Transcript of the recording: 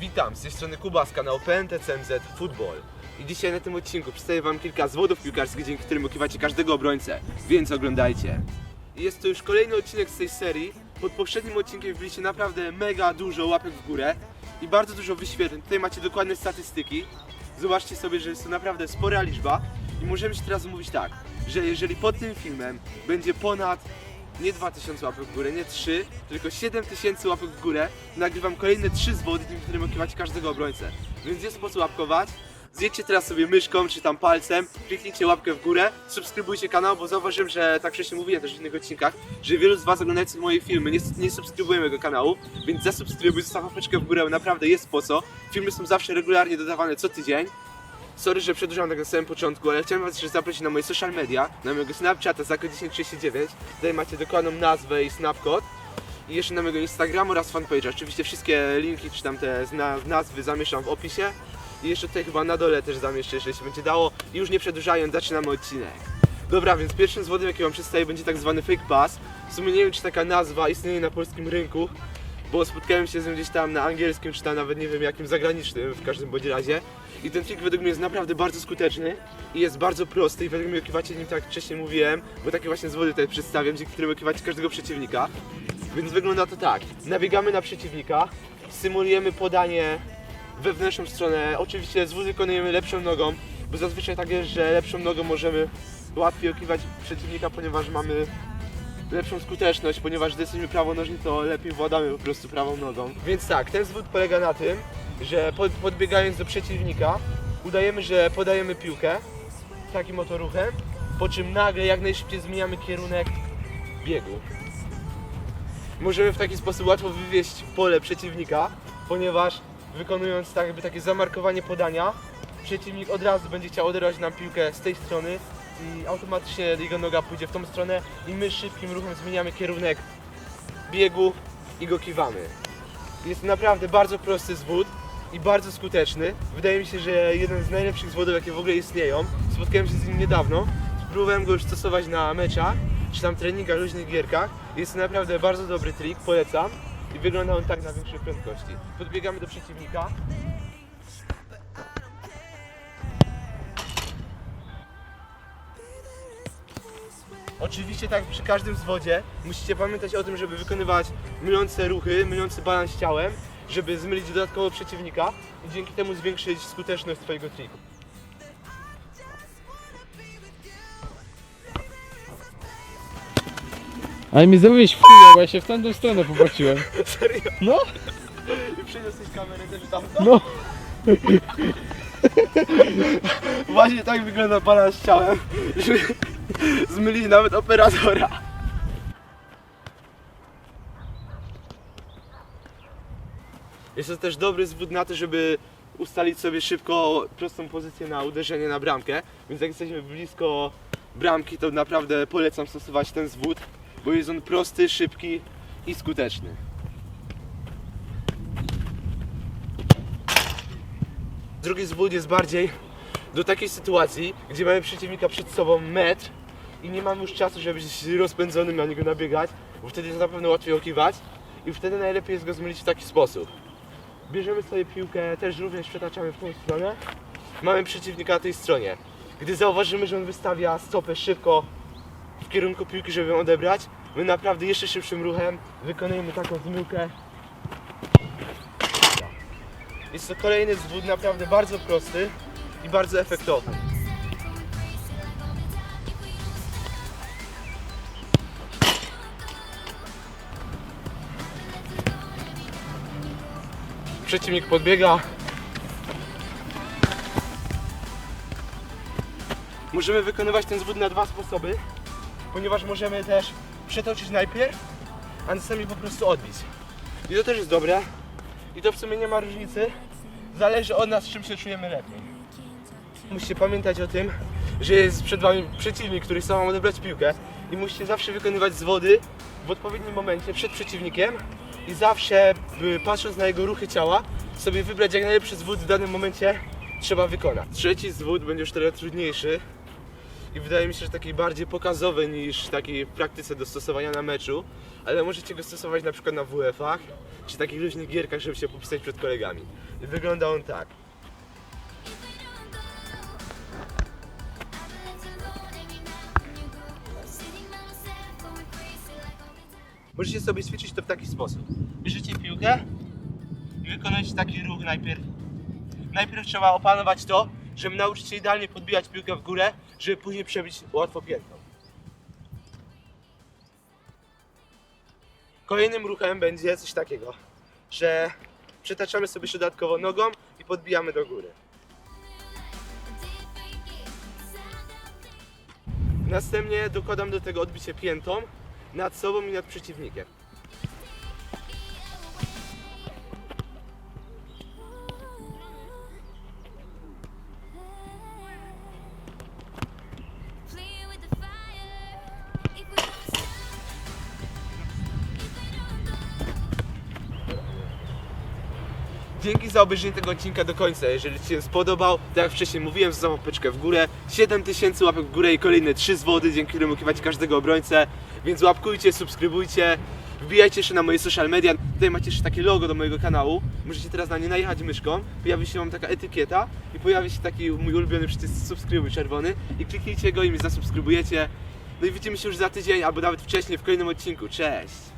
Witam, z tej strony Kuba z kanału PNTCMZ Football. I dzisiaj na tym odcinku przedstawię Wam kilka zwodów piłkarskich, dzięki którym okrywacie każdego obrońcę, więc oglądajcie. Jest to już kolejny odcinek z tej serii. Pod poprzednim odcinkiem wbiliście naprawdę mega dużo łapek w górę i bardzo dużo wyświetleń. Tutaj macie dokładne statystyki. Zobaczcie sobie, że jest to naprawdę spora liczba. I możemy się teraz mówić tak, że jeżeli pod tym filmem będzie ponad nie 2000 łapek w górę, nie 3, tylko 7000 łapek w górę. Nagrywam kolejne 3 zwody, dzięki którym okrywacie każdego obrońcę. Więc jest po co łapkować. Zjedźcie teraz sobie myszką czy tam palcem, kliknijcie łapkę w górę, subskrybujcie kanał, bo zauważyłem, że tak wcześniej mówiłem też w innych odcinkach, że wielu z Was oglądających moje filmy nie, nie subskrybuje mojego kanału, więc zasubskrybuj, zostaw łapeczkę w górę, naprawdę jest po co. Filmy są zawsze regularnie dodawane co tydzień. Sorry, że przedłużam tak na samym początku, ale chciałem Was jeszcze zaprosić na moje social media, na mojego Snapchata Zako1039. Tutaj macie dokładną nazwę i snapcode. I jeszcze na mojego Instagrama oraz fanpage'a. Oczywiście wszystkie linki czy tam te nazwy zamieszczam w opisie. I jeszcze tutaj chyba na dole też zamieszczę, jeżeli się będzie dało. I już nie przedłużając, zaczynamy odcinek. Dobra, więc pierwszym zwodem, jaki Wam przedstawię, będzie tak zwany fake pass. W sumie nie wiem, czy taka nazwa istnieje na polskim rynku, bo spotkałem się z nią gdzieś tam na angielskim, czy tam nawet nie wiem jakim zagranicznym, w każdym bądź razie. I ten trik według mnie jest naprawdę bardzo skuteczny i jest bardzo prosty i według mnie okrywacie nim tak jak wcześniej mówiłem, bo takie właśnie zwody tutaj przedstawiam, dzięki którym okrywacie każdego przeciwnika. Więc wygląda to tak. Nabiegamy na przeciwnika, symulujemy podanie wewnętrzną stronę. Oczywiście zwód wykonujemy lepszą nogą, bo zazwyczaj tak jest, że lepszą nogą możemy łatwiej okrywać przeciwnika, ponieważ mamy lepszą skuteczność, ponieważ gdy jesteśmy prawonożni, to lepiej władamy po prostu prawą nogą. Więc tak, ten zwód polega na tym, że pod, podbiegając do przeciwnika, udajemy, że podajemy piłkę takim oto ruchem, po czym nagle jak najszybciej zmieniamy kierunek biegu. Możemy w taki sposób łatwo wywieźć pole przeciwnika, ponieważ wykonując tak jakby takie zamarkowanie podania, przeciwnik od razu będzie chciał oderwać nam piłkę z tej strony i automatycznie jego noga pójdzie w tą stronę i my szybkim ruchem zmieniamy kierunek biegu i go kiwamy. Jest naprawdę bardzo prosty zwód i bardzo skuteczny. Wydaje mi się, że jeden z najlepszych zwodów, jakie w ogóle istnieją. Spotkałem się z nim niedawno. Spróbowałem go już stosować na meczach, czy tam treningach, różnych gierkach. Jest to naprawdę bardzo dobry trik, polecam. I wygląda on tak na większej prędkości. Podbiegamy do przeciwnika. Oczywiście tak przy każdym zwodzie musicie pamiętać o tym, żeby wykonywać mylące ruchy, mylący balans ciałem, żeby zmylić dodatkowo przeciwnika i dzięki temu zwiększyć skuteczność swojego triku. Ale mi zrobiłeś f***a, bo ja się w tamtą stronę popatrzyłem. Serio? No, I przyniosłeś kamerę też tam. no. Właśnie tak wygląda balans ciałem, że zmyli nawet operatora. Jest to też dobry zwód na to, żeby ustalić sobie szybko prostą pozycję na uderzenie na bramkę. Więc jak jesteśmy blisko bramki, to naprawdę polecam stosować ten zwód, bo jest on prosty, szybki i skuteczny. Drugi zwód jest bardziej do takiej sytuacji, gdzie mamy przeciwnika przed sobą metr i nie mamy już czasu, żeby być rozpędzonym na niego nabiegać, bo wtedy jest na pewno łatwiej okiwać i wtedy najlepiej jest go zmylić w taki sposób. Bierzemy sobie piłkę, też również przetaczamy w tą stronę. Mamy przeciwnika na tej stronie. Gdy zauważymy, że on wystawia stopę szybko w kierunku piłki, żeby ją odebrać, my naprawdę jeszcze szybszym ruchem wykonujemy taką zmyłkę. Jest to kolejny zwód naprawdę bardzo prosty i bardzo efektowny. Przeciwnik podbiega. Możemy wykonywać ten zwód na dwa sposoby, ponieważ możemy też przetoczyć najpierw, a następnie po prostu odbić. I to też jest dobre. I to w sumie nie ma różnicy. Zależy od nas, czym się czujemy lepiej. Musicie pamiętać o tym, że jest przed wami przeciwnik, który chce wam odebrać piłkę i musicie zawsze wykonywać zwody w odpowiednim momencie przed przeciwnikiem i zawsze patrząc na jego ruchy ciała sobie wybrać jak najlepszy zwód w danym momencie trzeba wykonać. Trzeci zwód będzie już trochę trudniejszy i wydaje mi się, że taki bardziej pokazowy niż taki w praktyce do stosowania na meczu, ale możecie go stosować na przykład na WF-ach czy takich różnych gierkach, żeby się popisać przed kolegami. I wygląda on tak. Możecie sobie ćwiczyć to w taki sposób. Bierzecie piłkę i wykonujecie taki ruch najpierw. Najpierw trzeba opanować to, żeby nauczyć się idealnie podbijać piłkę w górę, żeby później przebić łatwo piętą. Kolejnym ruchem będzie coś takiego, że przetaczamy sobie jeszcze dodatkowo nogą i podbijamy do góry. Następnie dokładam do tego odbicie piętą nad sobą i nad przeciwnikiem. Dzięki za obejrzenie tego odcinka do końca. Jeżeli Ci się spodobał, tak jak wcześniej mówiłem, zostaw łapeczkę w górę. 7000 łapek w górę i kolejne 3 zwody, dzięki którym ukiwać każdego obrońcę. Więc łapkujcie, subskrybujcie, wbijajcie jeszcze na moje social media. Tutaj macie jeszcze takie logo do mojego kanału. Możecie teraz na nie najechać myszką. Pojawi się Wam taka etykieta i pojawi się taki mój ulubiony przycisk subskrybuj czerwony. I kliknijcie go i mnie zasubskrybujecie. No i widzimy się już za tydzień albo nawet wcześniej w kolejnym odcinku. Cześć!